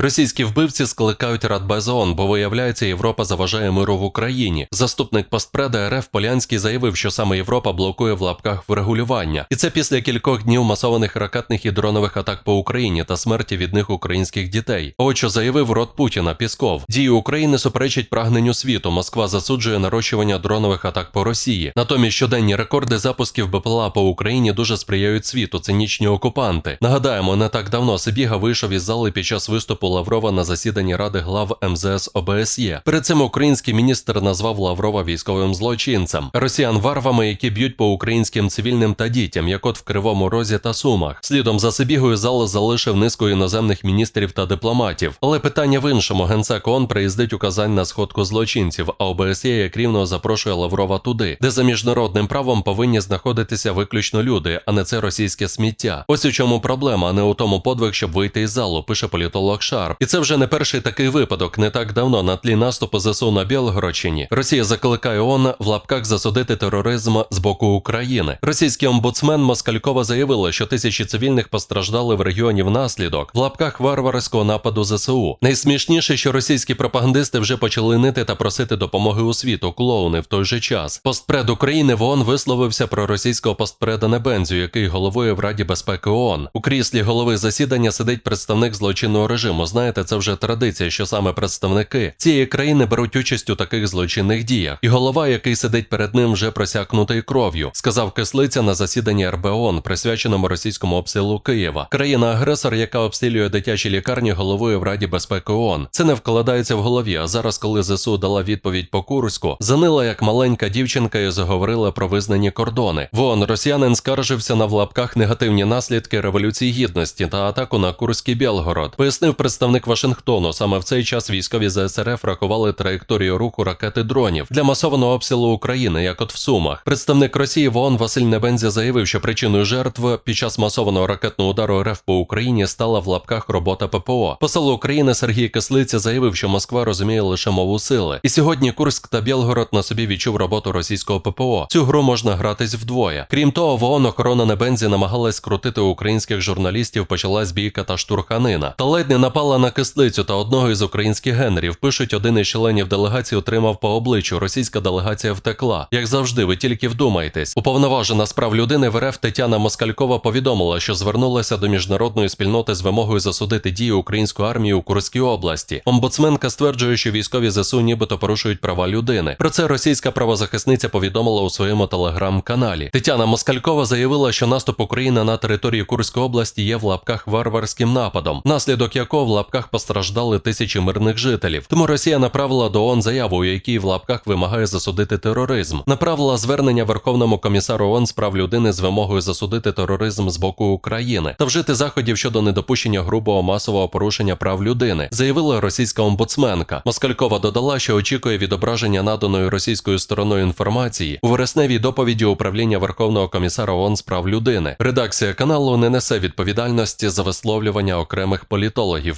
Російські вбивці скликають Радбез ООН, бо виявляється, Європа заважає миру в Україні. Заступник постпреда РФ Полянський заявив, що саме Європа блокує в лапках врегулювання, і це після кількох днів масованих ракетних і дронових атак по Україні та смерті від них українських дітей. От що заявив рот Путіна Пісков. Дії України суперечать прагненню світу. Москва засуджує нарощування дронових атак по Росії. Натомість щоденні рекорди запусків БПЛА по Україні дуже сприяють світу. Цинічні окупанти. Нагадаємо, не так давно Сибіга вийшов із зали під час виступу Лаврова на засіданні Ради глав МЗС ОБСЄ. Перед цим український міністр назвав Лаврова військовим злочинцем, росіян варвами, які б'ють по українським цивільним та дітям, як от в Кривому Розі та Сумах. Слідом за Сибігою зал залишив низку іноземних міністрів та дипломатів. Але питання в іншому: генсек ООН приїздить у Казань на сходку злочинців, а ОБСЄ як рівно запрошує Лаврова туди, де за міжнародним правом повинні знаходитися виключно люди, а не це російське сміття. Ось у чому проблема, а не у тому подвиг, щоб вийти із залу, пише політолог Шарп. І це вже не перший такий випадок. Не так давно на тлі наступу ЗСУ на Білгородщині Росія закликає ООН в лапках засудити тероризм з боку України. Російський омбудсмен Москалькова заявила, що тисячі цивільних постраждали в регіоні внаслідок в лапках варварського нападу ЗСУ. Найсмішніше, що російські пропагандисти вже почали нити та просити допомоги у світу. Клоуни в той же час. Постпред України в ООН висловився про російського постпреда Небензю, який головує в Раді безпеки ООН. У кріслі голови засідання сидить представник злочинного режиму. Знаєте, це вже традиція, що саме представники цієї країни беруть участь у таких злочинних діях. І голова, який сидить перед ним, вже просякнутий кров'ю, сказав кислиця на засіданні РБОН, присвяченому російському обстрілу Києва. Країна-агресор, яка обстрілює дитячі лікарні, головує в Раді безпеки ООН. Це не вкладається в голові. А зараз, коли ЗСУ дала відповідь по Курську, занила як маленька дівчинка і заговорила про визнані кордони. В ООН росіянин скаржився на в лапках негативні наслідки революції гідності та атаку на Курський Білгород. Пояснив представник Вашингтону. Саме в цей час військові ЗСРФ рахували траєкторію руху ракети дронів для масованого обстрілу України, як от в Сумах. Представник Росії в Василь Небензя заявив, що причиною жертв під час масованого ракетного удару РФ по Україні стала в лапках робота ППО. Посол України Сергій Кислиця заявив, що Москва розуміє лише мову сили. І сьогодні Курськ та Білгород на собі відчув роботу російського ППО. Цю гру можна гратись вдвоє. Крім того, в ООН охорона Небензі намагалась скрутити українських журналістів. Почалась бійка та штурханина. Та ледь не напала на кислицю та одного із українських генерів. Пишуть, один із членів делегації отримав по обличчю. Російська делегація втекла. Як завжди, ви тільки вдумайтесь. Уповноважена з прав людини в РФ Тетяна Москалькова повідомила, що звернулася до міжнародної спільноти з вимогою засудити дії української армії у Курській області. Омбудсменка стверджує, що військові ЗСУ нібито порушують права людини. Про це російська правозахисниця повідомила у своєму телеграм-каналі. Тетяна Москалькова заявила, що наступ України на території Курської області є в лапках варварським нападом, внаслідок якого в лапках постраждали тисячі мирних жителів. Тому Росія направила до ООН заяву, у якій в лапках вимагає засудити тероризм. Направила звернення Верховному комісару ООН з прав людини з вимогою засудити тероризм з боку України та вжити заходів щодо недопущення грубого масового порушення прав людини, заявила російська омбудсменка. Москалькова додала, що очікує відображення наданої російською стороною інформації у вересневій доповіді управління Верховного комісара ООН з прав людини. Редакція каналу не несе відповідальності за висловлювання окремих політологів,